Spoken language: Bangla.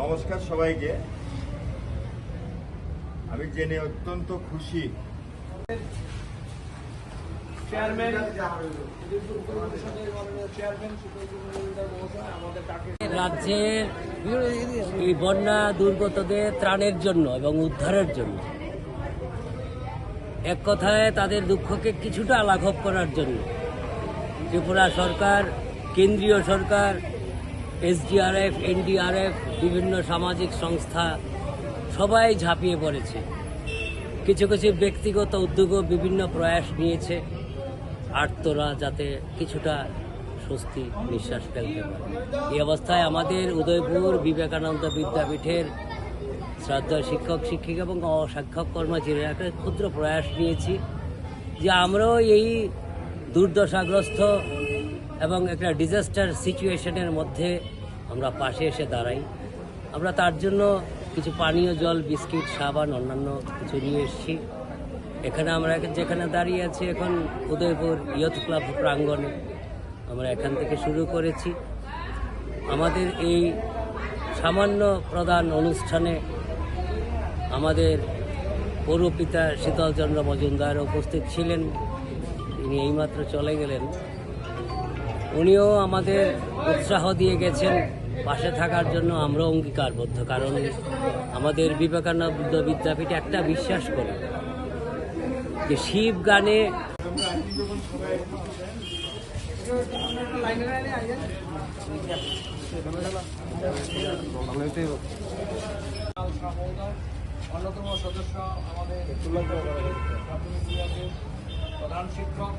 নমস্কার সবাইকে। আমি জেনে অত্যন্ত খুশি। চেয়ারম্যান চেয়ারম্যান রাজ্যের এই বন্যা দুর্গতদের ত্রাণের জন্য এবং উদ্ধারের জন্য। এক কথায় তাদের দুঃখকে কিছুটা লাঘব করার জন্য। ত্রিপুরা সরকার কেন্দ্রীয় সরকার এসডিআরএফ, এনডিআরএফ, বিভিন্ন সামাজিক সংস্থা, সবাই ঝাঁপিয়ে পড়েছে। কিছু কিছু ব্যক্তিগত উদ্যোগও বিভিন্ন প্রয়াস নিয়েছে। আর্তরা যাতে কিছুটা স্বস্তি, নিঃশ্বাস ফেলতে পারে। এই অবস্থায় আমাদের উদয়পুর বিবেকানন্দ বিদ্যাপীঠের শ্রদ্ধা শিক্ষক, শিক্ষিকা এবং অশিক্ষক কর্মচারীরা একটা ক্ষুদ্র প্রয়াস নিয়েছি যে আমরাও এই দুর্দশাগ্রস্ত এবং একটা ডিজাস্টার সিচুয়েশনের মধ্যে আমরা পাশে এসে দাঁড়াই। আমরা তার জন্য কিছু পানীয় জল, বিস্কিট, সাবান, অন্যান্য কিছু নিয়ে এসেছি। এখানে আমরা যেখানে দাঁড়িয়ে আছি এখন উদয়পুর ইয়থ ক্লাব প্রাঙ্গণে। আমরা এখান থেকে শুরু করেছি। আমাদের এই সামান্য প্রধান অনুষ্ঠানে আমাদের পৌরপিতা শীতলচন্দ্র মজুমদার উপস্থিত ছিলেন। তিনি এইমাত্র চলে গেলেন। উনিও আমাদের উৎসাহ দিয়ে গেছেন। থাকার জন্য আমরা অঙ্গীকারবদ্ধ, কারণ আমাদের বিবেকানন্দ বিদ্যাপীঠে একটা বিশ্বাস করে যে শিব গানে অন্যতম সদস্য আমাদের প্রাথমিক প্রধান শিক্ষক